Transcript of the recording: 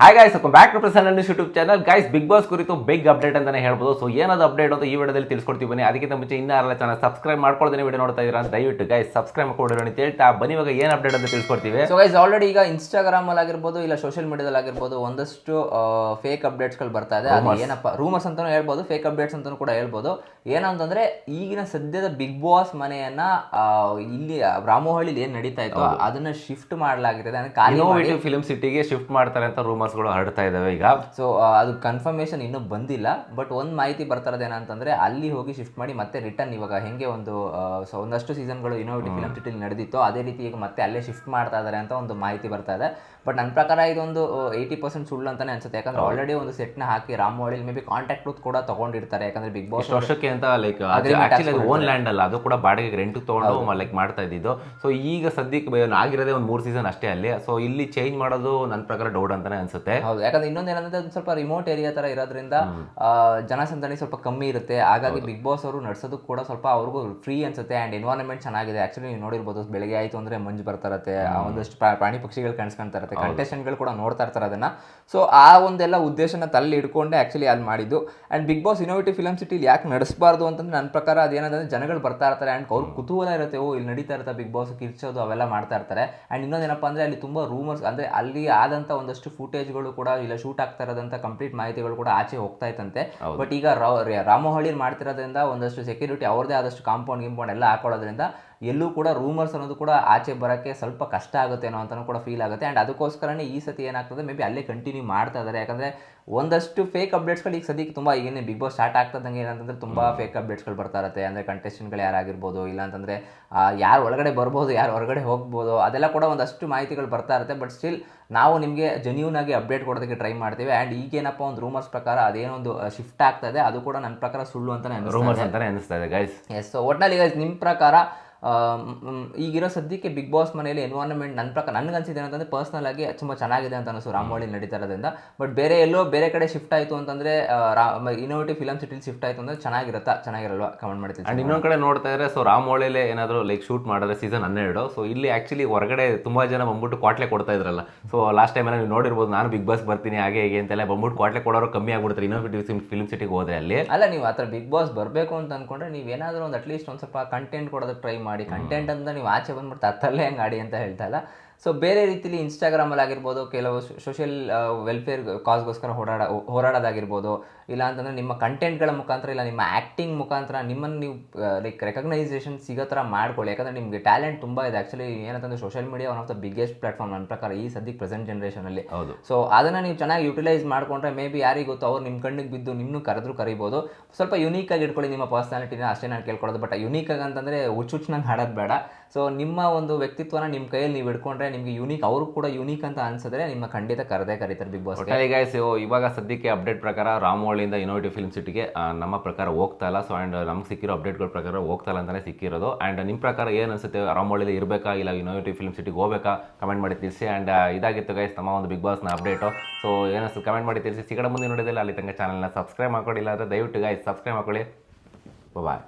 Hi guys back to present YouTube channel guys Bigg Boss ಕುರಿತು big update ಅಂತಾನೆ ಹೇಳ್ಬೋದು. So ಏನಾದ್ರು update ಅಂತ ಈ ವಿಡಿಯೋದಲ್ಲಿ ತಿಳಿಸ್ಕೊಡ್ತೀವಿ ಬನ್ನಿ. ಅದಕ್ಕಿಂತ ಮುಂಚೆ ಇನ್ನೂ ಆರಲ್ಲ ಚಾನಲ್ ಸಬ್ಸ್ಕ್ರೈಬ್ ಮಾಡ್ಕೊಳ್ದೇನೆ ವಿಡಿಯೋ ನೋಡ್ತಾ ಇದ್ದೀರಾ ಅಂತ ದಯವಿಟ್ಟು ಗೈಸ್ ಸಬ್ಸ್ಕ್ರೈಬ್ ಮಾಡ್ಕೊಂಡಿರೋ ಅಂತ ಹೇಳ್ತಾ ಬನ್ನಿ. ಇವಾಗ ಏನು ಅಪ್ಡೇಟ್ ಅಂತ ತಿಳ್ಸ್ಕೊಡ್ತೀವಿ. ಸೊ ಗೈಸ್ ಆಲ್ರೆಡಿ ಈಗ ಇನ್ಸ್ಟಾಗ್ರಾಮ್ ಅಲ್ಲಿ ಆಗಿರ್ಬೋದು ಇಲ್ಲ ಸೋಶಿಯಲ್ ಮೀಡಿಯಾದಲ್ಲಿ ಆಗಿರ್ಬೋದು ಒಂದಷ್ಟು ಫೇಕ್ ಅಪ್ಡೇಟ್ಸ್ಗಳು ಬರ್ತಾ ಇದೆ. ಅದು ಏನಪ್ಪ ರೂಮರ್ಸ್ ಅಂತಾನೂ ಹೇಳ್ಬೋದು ಫೇಕ್ ಅಪ್ಡೇಟ್ಸ್ ಅಂತಾನೂ ಕೂಡ ಹೇಳ್ಬೋದು. ಏನಂತಂದ್ರೆ ಈಗಿನ ಸದ್ಯದ ಬಿಗ್ ಬಾಸ್ ಮನೆಯನ್ನ ಇಲ್ಲಿ ರಾಮೋಹಳ್ಳಿ ಏನ್ ನಡೀತಾ ಇತ್ತು ಅದನ್ನ ಶಿಫ್ಟ್ ಮಾಡಲಾಗಿದೆ. ಫಿಲ್ಮ್ ಸಿಟಿಗೆ ಶಿಫ್ಟ್ ಮಾಡ್ತಾರೆ ಅಂತ ರೂಮರ್ಸ್ಗಳು ಹರಡ್ತಾ ಇದಾವೆ ಈಗ. ಸೊ ಅದು ಕನ್ಫರ್ಮೇಶನ್ ಇನ್ನೂ ಬಂದಿಲ್ಲ ಬಟ್ ಒಂದು ಮಾಹಿತಿ ಬರ್ತಾ ಇರೋದು ಏನಂತಂದ್ರೆ ಅಲ್ಲಿ ಹೋಗಿ ಶಿಫ್ಟ್ ಮಾಡಿ ಮತ್ತೆ ರಿಟರ್ನ್ ಇವಾಗ ಹೆಂಗೆ ಒಂದು ಸೊ ಒಂದಷ್ಟು ಸೀಸನ್ಗಳು ಇನೋವೇಟಿವ್ ಫಿಲಮ್ ಸಿಟಿಲಿ ನಡೆದಿತ್ತು ಅದೇ ರೀತಿ ಈಗ ಮತ್ತೆ ಅಲ್ಲೇ ಶಿಫ್ಟ್ ಮಾಡ್ತಾ ಇದ್ದಾರೆ ಅಂತ ಒಂದು ಮಾಹಿತಿ ಬರ್ತಾ ಇದೆ. ಬಟ್ ನನ್ನ ಪ್ರಕಾರ ಇದೊಂದು ಏಯ್ಟಿ ಪರ್ಸೆಂಟ್ ಸುಳ್ಳು ಅಂತಾನೆ ಅನ್ಸುತ್ತೆ. ಯಾಕಂದ್ರೆ ಆಲ್ರೆಡಿ ಒಂದು ಸೆಟ್ನ ಹಾಕಿ ರಾಮೋಳಿ ಮೇ ಬಿ ಕಾಂಟ್ಯಾಕ್ಟ್ ಕೂಡ ತಗೊಂಡಿರ್ತಾರೆ. ಯಾಕಂದ್ರೆ ಬಿಗ್ ಬಾಸ್ ವರ್ಷಕ್ಕೆ ಅಂತ ಲೈಕ್ ಆಕ್ಚುಲಿ ಓನ್ ಲ್ಯಾಂಡ್ ಅಲ್ಲ ಅದು ಕೂಡ ಬಾಡಿಗೆ ರೆಂಟ್ ತಗೊಂಡು ಲೈಕ್ ಮಾಡ್ತಾ ಇದ್ದಿದ್ದು. ಸೊ ಈಗ ಸದ್ಯಕ್ಕೆ ಆಗಿರೋದೇ ಒಂದು ಮೂರು ಸೀಸನ್ ಅಷ್ಟೇ ಅಲ್ಲಿ. ಸೊ ಇಲ್ಲಿ ಚೇಂಜ್ ಮಾಡೋದು ನನ್ನ ಪ್ರಕಾರ ಡೌಟ್ ಅಂತಾನೆ ಅನ್ಸುತ್ತೆ. ಹೌದು ಯಾಕಂದ್ರೆ ಇನ್ನೊಂದು ಏನಂದ್ರೆ ಅದು ಸ್ವಲ್ಪ ರಿಮೋಟ್ ಏರಿಯಾ ತರ ಇರೋದ್ರಿಂದ ಜನಸಂದಣಿ ಸ್ವಲ್ಪ ಕಮ್ಮಿ ಇರುತ್ತೆ. ಹಾಗಾಗಿ ಬಿಗ್ ಬಾಸ್ ಅವರು ನಡೆಸೋದು ಕೂಡ ಸ್ವಲ್ಪ ಅವ್ರಿಗೂ ಫ್ರೀ ಅನ್ಸುತ್ತೆ. ಅಂಡ್ ಎನ್ವೈರನ್ಮೆಂಟ್ ಚೆನ್ನಾಗಿದೆ. ಆಕ್ಚುಲಿ ನೀವು ನೋಡಿರ್ಬೋದು ಬೆಳಗ್ಗೆ ಆಯ್ತು ಅಂದ್ರೆ ಮಂಜು ಬರ್ತಾರತ್ತೆ ಆ ಒಂದಷ್ಟು ಪ್ರಾ- ಪ್ರಾಣಿ ಪಕ್ಷಿಗಳು ಕಾಣಿಸ್ಕೊಂತಾ ಇರುತ್ತೆ. ಕಂಟೆಸ್ಟೆಂಟ್ಗಳು ಕೂಡ ನೋಡ್ತಾ ಇರ್ತಾರೆ ಅದನ್ನ. ಸೊ ಆ ಒಂದೆಲ್ಲ ಉದ್ದೇಶನ ತಲ್ಲಿ ಇಟ್ಕೊಂಡೆ ಆಕ್ಚುಲಿ ಅಲ್ಲಿ ಮಾಡಿದ್ದು. And Bigg Boss innovative film ಸಿಟಿಲಿ ಯಾಕೆ ನಡೆಸಬಾರ್ದು ಅಂತಂದ್ರೆ ನನ್ನ ಪ್ರಕಾರ ಅದೇನಂದ್ರೆ ಜನಗಳು ಬರ್ತಾ ಇರ್ತಾರೆ. ಅಂಡ್ ಅವ್ರು ಕುತೂಹಲ ಇರುತ್ತೆ ಓ ಇಲ್ಲಿ ನಡೀತಾ ಇರುತ್ತೆ ಬಿಗ್ ಬಾಸ್ ಕಿರ್ಚೋದು ಅವೆಲ್ಲ ಮಾಡ್ತಾ ಇರ್ತಾರೆ. ಅಂಡ್ ಇನ್ನೊಂದೇನಪ್ಪ ಅಂದ್ರೆ ಅಲ್ಲಿ ತುಂಬಾ ರೂಮರ್ಸ್ ಅಂದ್ರೆ ಅಲ್ಲಿ ಆದಂತ ಒಂದಷ್ಟು ಫುಟೇಜ್ಗಳು ಕೂಡ ಇಲ್ಲ ಶೂಟ್ ಆಗ್ತಾ ಇರೋದಂತ ಕಂಪ್ಲೀಟ್ ಮಾಹಿತಿಗಳು ಕೂಡ ಆಚೆ ಹೋಗ್ತಾ ಇತ್ತಂತೆ. ಬಟ್ ಈಗ ರಾಮಹಳ್ಳಿ ಮಾಡ್ತಿರೋದ್ರಿಂದ ಒಂದಷ್ಟು ಸೆಕ್ಯೂರಿಟಿ ಅವ್ರದೇ ಆದಷ್ಟು ಕಾಂಪೌಂಡ್ ಗಿಂಪೌಂಡ್ ಎಲ್ಲ ಹಾಕೊಳ್ಳೋದ್ರಿಂದ ಎಲ್ಲೂ ಕೂಡ ರೂಮರ್ಸ್ ಅನ್ನೋದು ಕೂಡ ಆಚೆ ಬರೋಕ್ಕೆ ಸ್ವಲ್ಪ ಕಷ್ಟ ಆಗುತ್ತೆ ಅನ್ನೋ ಅಂತಲೂ ಕೂಡ ಫೀಲ್ ಆಗುತ್ತೆ. ಆ್ಯಂಡ್ ಅದಕ್ಕೋಸ್ಕರನೇ ಈ ಸತಿ ಏನಾಗ್ತದೆ ಮೇ ಬಿ ಅಲ್ಲೇ ಕಂಟಿನ್ಯೂ ಮಾಡ್ತಾ ಇದ್ದಾರೆ. ಯಾಕಂದರೆ ಒಂದಷ್ಟು ಫೇಕ್ ಅಪ್ಡೇಟ್ಸ್ಗಳು ಈಗ ಸದ್ಯಕ್ಕೆ ತುಂಬ ಈಗೇನೆ ಬಿಗ್ ಬಾಸ್ ಸ್ಟಾರ್ಟ್ ಆಗ್ತದಂಗೆ ಏನಂತಂದ್ರೆ ತುಂಬ ಫೇಕ್ ಅಪ್ಡೇಟ್ಸ್ಗಳು ಬರ್ತಾ ಇರುತ್ತೆ. ಅಂದರೆ ಕಂಟೆಸ್ಟೆಂಟ್ಗಳು ಯಾರಾಗಿರ್ಬೋದು ಇಲ್ಲ ಅಂತಂದರೆ ಯಾರು ಒಳಗಡೆ ಬರ್ಬೋದು ಯಾರು ಹೊರಗಡೆ ಹೋಗ್ಬೋದು ಅದೆಲ್ಲ ಕೂಡ ಒಂದಷ್ಟು ಮಾಹಿತಿಗಳು ಬರ್ತಾ ಇರುತ್ತೆ. ಬಟ್ ಸ್ಟಿಲ್ ನಾವು ನಿಮಗೆ ಜೆನ್ಯೂನ್ ಆಗಿ ಅಪ್ಡೇಟ್ ಕೊಡೋದಕ್ಕೆ ಟ್ರೈ ಮಾಡ್ತೀವಿ. ಆ್ಯಂಡ್ ಈಗೇನಪ್ಪ ಒಂದು ರೂಮರ್ಸ್ ಪ್ರಕಾರ ಅದೇನೋ ಒಂದು ಶಿಫ್ಟ್ ಆಗ್ತದೆ ಅದು ಕೂಡ ನನ್ನ ಪ್ರಕಾರ ಸುಳ್ಳು ಅಂತಲೇ ರೂಮರ್ಸ್ ಅಂತಲೇ ಅನಿಸ್ತಾ ಇದೆ ಗೈಸ್ ಎಸ್ ಸೊ ಒಟ್ನಲ್ಲಿ ಗೈಸ್ ನಿಮ್ಮ ಪ್ರಕಾರ ಈಗಿರೋ ಸದ್ಯಕ್ಕೆ ಬಿಗ್ ಬಾಸ್ ಮನೆಯಲ್ಲಿ ಎನ್ವೈರನ್ಮೆಂಟ್ ನನ್ನ ಪ್ರಕಾರ ನನಗೆ ಅನ್ಸಿದೆ ಅಂತಂದರೆ ಪರ್ಸ್ನಲ್ ಆಗಿ ತುಂಬ ಚೆನ್ನಾಗಿದೆ ಅಂತ ಅನಿಸು ರಾಮೋಳಿ ನಡೀತಾ ಇರೋದ್ರಿಂದ. ಬಟ್ ಬೇರೆ ಎಲ್ಲೋ ಬೇರೆ ಕಡೆ ಶಿಫ್ಟ್ ಆಯಿತು ಅಂತಂದ್ರೆ ಇನೋವೇಟಿವ್ ಫಿಲಮ್ ಸಿಟಿಲಿ ಶಿಫ್ಟ್ ಆಯಿತು ಅಂದರೆ ಚೆನ್ನಾಗಿರುತ್ತಾ? ಚೆನ್ನಾಗಿರಲ್ವಾ? ಕಮೆಂಟ್ ಮಾಡ್ತೀನಿ ಅಂಡ್ ಇನ್ನೊಂದು ಕಡೆ ನೋಡ್ತಾ ಇದ್ರೆ ಸೊ ರಾಮೋಳಿಲೆ ಏನಾದರೂ ಲೈಕ್ ಶೂಟ್ ಮಾಡಿದ್ರೆ ಸೀಸನ್ ಹನ್ನೆರಡು. ಸೊ ಇಲ್ಲಿ ಆ್ಯಕ್ಚುಲಿ ಹೊರಗಡೆ ತುಂಬ ಜನ ಬಂದ್ಬಿಟ್ಟು ಕ್ವಾಟ್ಲೆ ಕೊಡ್ತಾ ಇದ್ರಲ್ಲ. ಸೊ ಲಾಸ್ಟ್ ಟೈಮ್ ನೀವು ನೋಡಿರ್ಬೋದು ನಾನು ಬಿಗ್ ಬಾಸ್ ಬರ್ತೀನಿ ಹಾಗೆ ಹೀಗೆ ಅಂತೆಲ್ಲ ಬಂದ್ಬಿಟ್ಟು ಕ್ವಾಟ್ಲೆ ಕೊಡೋರು ಕಮ್ಮಿ ಆಗ್ಬಿಡ್ತಾರೆ ಇನ್ನೊಂದು ಫಿಲ್ಮ್ ಸಿಟಿಗೆ ಹೋದ್ರೆ ಅಲ್ಲಿ. ಅಲ್ಲ ನೀವು ಆ ಥರ ಬಿಗ್ ಬಾಸ್ ಬರಬೇಕು ಅಂತ ಅನ್ಕೊಂಡ್ರೆ ನೀವು ಏನಾದರೂ ಒಂದು ಅಟ್ಲೀಸ್ಟ್ ಒಂದು ಸ್ವಲ್ಪ ಕಂಟೆಂಟ್ ಕೊಡೋದಕ್ಕೆ ಟ್ರೈ ಮಾಡಿ. ಕಂಟೆಂಟ್ ಅಂತ ನೀವು ಆಚೆ ಬಂದ್ಬಿಟ್ಟು ತತ್ತಲ್ಲೇ ಹೆಂಗೆ ಆಡಿ ಅಂತ ಹೇಳ್ತಾ ಇಲ್ಲ. ಸೊ ಬೇರೆ ರೀತಿಲಿ ಇನ್ಸ್ಟಾಗ್ರಾಮಲ್ಲಿ ಆಗಿರ್ಬೋದು ಕೆಲವು ಸೋಷಿಯಲ್ ವೆಲ್ಫೇರ್ ಕಾಸ್ಗೋಸ್ಕರ ಹೋರಾಡ ಹೋರಾಡೋದಾಗಿರ್ಬೋದು ಇಲ್ಲ ಅಂತಂದರೆ ನಿಮ್ಮ ಕಂಟೆಂಟ್ಗಳ ಮುಖಾಂತರ ಇಲ್ಲ ನಿಮ್ಮ ಆ್ಯಕ್ಟಿಂಗ್ ಮುಖಾಂತರ ನಿಮ್ಮನ್ನು ನೀವು ಲೈಕ್ ರೆಕಗ್ನೈಸೇಷನ್ ಸಿಗೋ ಥರ ಮಾಡ್ಕೊಳ್ಳಿ. ಯಾಕಂದರೆ ನಿಮಗೆ ಟ್ಯಾಲೆಂಟ್ ತುಂಬ ಇದೆ. ಆ್ಯಕ್ಚುಲಿ ಏನಂತಂದರೆ social media one of the biggest platform ನನ್ನ ಪ್ರಕಾರ ಈ ಸದ್ಯಕ್ಕೆ ಪ್ರೆಸೆಂಟ್ ಜನ್ರೇಷನಲ್ಲಿ ಹೌದು. ಸೊ ಅದನ್ನು ನೀವು ಚೆನ್ನಾಗಿ ಯುಟಿಲೈಸ್ ಮಾಡ್ಕೊಂಡ್ರೆ ಮೇ ಬಿ ಯಾರಿಗೆ ಗೊತ್ತು ಅವ್ರು ನಿಮ್ಮ ಕಣ್ಣಿಗೆ ಬಿದ್ದು ನಿಮ್ಮನ್ನು ಕರೆದ್ರು ಕರಿಬೋದು. ಸ್ವಲ್ಪ ಯುನೀಕ್ ಆಗಿ ಇಟ್ಕೊಳ್ಳಿ ನಿಮ್ಮ ಪರ್ಸ್ನಾಲಿಟಿನ ಅಷ್ಟೇ ನಾನು ಕೇಳ್ಕೊಳ್ಳೋದು ಬಟ್ ಯುನೀಕ್ ಆಗಿ ಅಂತಂದರೆ ಹುಚ್ಚುಚ್ಚನಂಗೆ ಹಾಡೋದು ಬೇಡ. ಸೊ ನಿಮ್ಮ ಒಂದು ವ್ಯಕ್ತಿತ್ವನ ನಿಮ್ಮ ಕೈಯಲ್ಲಿ ನೀವು ಇಟ್ಕೊಂಡ್ರೆ ನಿಮಗೆ ಯೂನಿಕ್ ಅವರು ಕೂಡ ಯೂನಿಕ್ ಅಂತ ಅನ್ಸಿದ್ರೆ ನಿಮ್ಮ ಖಂಡಿತ ಕರೆದೇ ಕರೀತಾರೆ ಬಿಗ್ ಬಾಸ್ ಒಟ್ಟಾರೆ ಗೈಸ್ ಇವಾಗ ಸದ್ಯಕ್ಕೆ ಅಪ್ಡೇಟ್ ಪ್ರಕಾರ ರಾಮೋಳಿಯಿಂದ ಇನೋವೇಟಿವ್ ಫಿಲ್ಮ್ ಸಿಟಿಗೆ ನಮ್ಮ ಪ್ರಕಾರ ಹೋಗ್ತಾ ಇಲ್ಲ. ಸೊ ಆ್ಯಂಡ್ ನಮ್ಗೆ ಸಿಕ್ಕಿರೋ ಅಪ್ಡೇಟ್ಗಳ ಪ್ರಕಾರ ಹೋಗ್ತಾ ಇಲ್ಲ ಅಂತಾನೆ ಸಿಕ್ಕಿರೋದು. ಆ್ಯಂಡ್ ನಿಮ್ಮ ಪ್ರಕಾರ ಏನು ಅನ್ಸುತ್ತೆ? ರಾಮೋಳಿಲಿ ಇರಬೇಕಾ? ಇಲ್ಲ ಇನೋವೇಟಿವ್ ಫಿಲ್ಮ್ ಸಿಟಿಗೆ ಹೋಗ್ಬೇಕಾ? ಕಮೆಂಟ್ ಮಾಡಿ ತಿಳಿಸಿ. ಆ್ಯಂಡ್ ಇದಾಗಿತ್ತು ಗೈಸ್ ನಮ್ಮ ಒಂದು ಬಿಗ್ ಬಾಸ್ನ ಅಪ್ಡೇಟು ಸೊ ಏನಿಸ್ತು ಕಮೆಂಟ್ ಮಾಡಿ ತಿಳಿಸಿ. ಸಿಗಡ ಮುಂದೆ ನೋಡಿದಿಲ್ಲ ಅಲ್ಲಿ ತನಕ ಚಾನಲ್ನ ಸಬ್ಸ್ಕ್ರೈಬ್ ಮಾಡ್ಕೊಳ್ಳಿ ಅಂದರೆ ದಯವಿಟ್ಟು ಗೈಸ್ ಸಬ್ಸ್ಕ್ರೈಬ್ ಮಾಡ್ಕೊಳ್ಳಿ. ಬಾಯ್